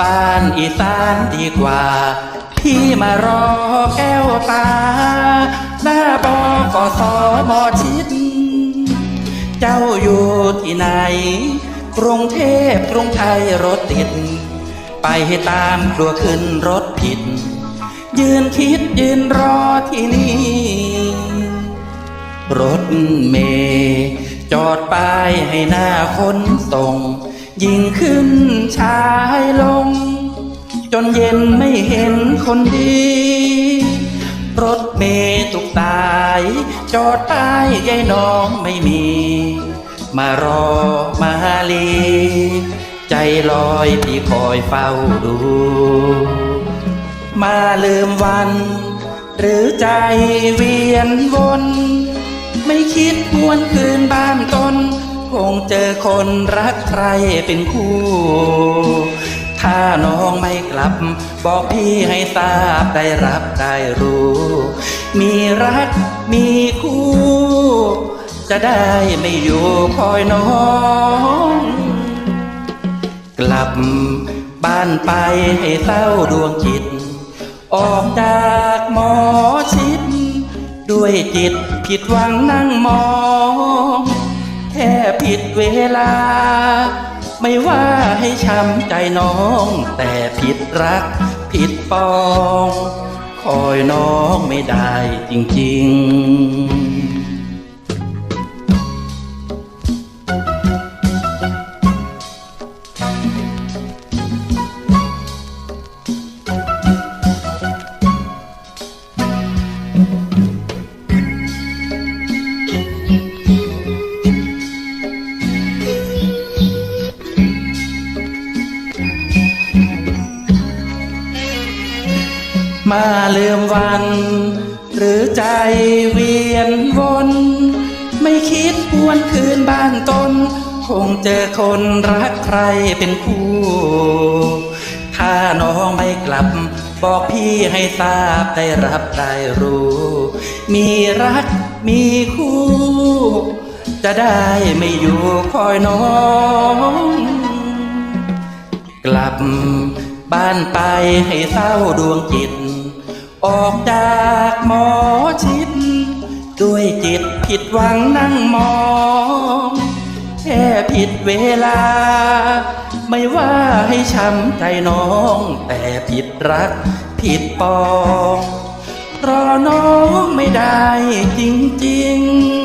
บ้านอีสานดีกว่า พี่มารอแก้วตา หน้าบอกสมชิด เจ้าอยู่ที่ไหน กรุงเทพกรุงไทยรถติด ไปให้ตามกลัวขึ้นรถผิด ยืนคิดยืนรอที่นี่รถเมย์จอดป้ายให้หน้าคนส่ง ยิงขึ้นชายลง จนเย็นไม่เห็นคนดี รถเมย์ตุกตาย จอดป้ายยายน้องไม่มี มารอมาลี ใจลอยที่คอยเฝ้าดู มาลืมวัน หรือใจเวียนวน ไม่คิดหวนคืนบ้านตน คงเจอคนรักใครเป็นคู่ ถ้าน้องไม่กลับ บอกพี่ให้ทราบได้รับได้รู้ มีรักมีคู่ จะได้ไม่อยู่คอยน้อง กลับบ้านไปให้เศร้าดวงจิต ออกจากหมอชิด ด้วยจิตผิดหวังนั่งมอง เวลา ไม่ว่าให้ช้ำใจน้อง แต่ผิดรัก ผิดปอง คอยน้องไม่ได้จริง ๆ มาลืมวัน หรือใจเวียนวน ไม่คิดหวนคืนบ้านตน คงเจอคนรักใครเป็นคู่ ถ้าน้องไม่กลับ บอกพี่ให้ทราบได้รับได้รู้ มีรักมีคู่ จะได้ไม่อยู่คอยน้องกลับบ้านไปให้เศร้าดวงจิต ออกจากหมอชิด ด้วยจิตผิดหวังนั่งมองแค่ผิดเวลา ไม่ว่าให้ช้ำใจน้อง แต่ผิดรักผิดปองรอน้องไม่ได้จริงๆ